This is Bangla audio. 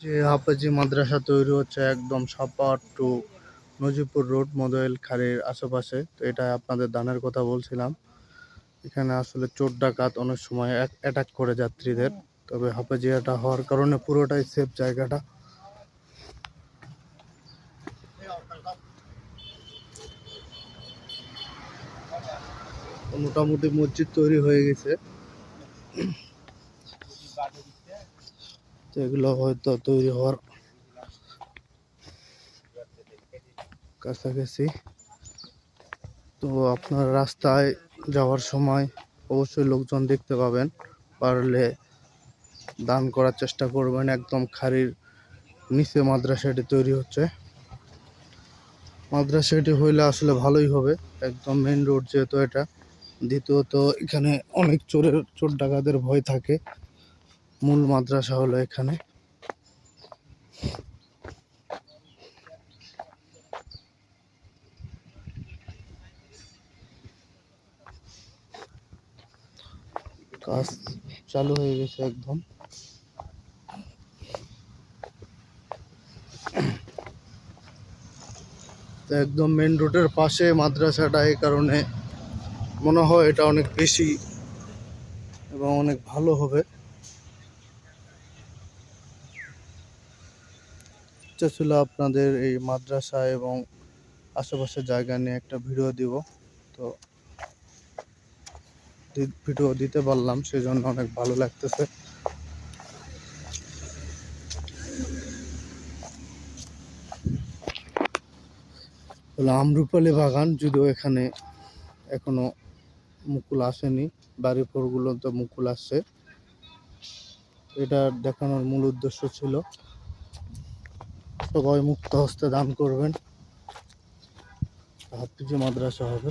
যে হাফেজি মাদ্রাসা তৈরি হচ্ছে একদম সাপার টু নজিপুর রোড মদয়েল খাড়ির আশেপাশে। তো এটা আপনাদের দানের কথা বলছিলাম। এখানে আসলে চোর ডাকাত অনেক সময় অ্যাটাক করে যাত্রীদের। তবে হাফেজিয়াটা হওয়ার কারণে পুরোটাই সেফ জায়গাটা। মোটামুটি মসজিদ তৈরি হয়ে গেছে। তো এগুলো হয়তো তৈরি হওয়ার কাছাকাছি। তো আপনার রাস্তায় যাওয়ার সময় অবশ্যই লোকজন দেখতে পাবেন। পারলে দান করার চেষ্টা করবেন। একদম খাড়ির নিচে মাদ্রাসাটি তৈরি হচ্ছে। মাদ্রাসাটি হইলে আসলে ভালোই হবে। একদম মেন রোড যেহেতু এটা, দ্বিতীয়ত এখানে অনেক চোরের, চোর ডাকাতের ভয় থাকে। মূল মাদ্রাসা হলো এখানে। কাজ চালু হয়ে গেছে একদম। একদম মেন রোডের পাশে মাদ্রাসাটা এই কারণে মনে হয় এটা অনেক বেশি এবং অনেক ভালো হবে। ইচ্ছা ছিল আপনাদের এই মাদ্রাসা এবং আশেপাশের জায়গা নিয়ে একটা ভিডিও দিব। তো ভিডিও দিতে পারলাম, সেজন্য অনেক ভালো লাগতেছে। আমরুপালি বাগান যদিও এখানে এখনও মুকুল আসেনি বাড়ি ফোরগুলো তো মুকুল আসছে। এটা দেখানোর মূল উদ্দেশ্য ছিল। সবাই মুক্ত হস্তে দান করবেন। হাফিজি মাদ্রাসা হবে।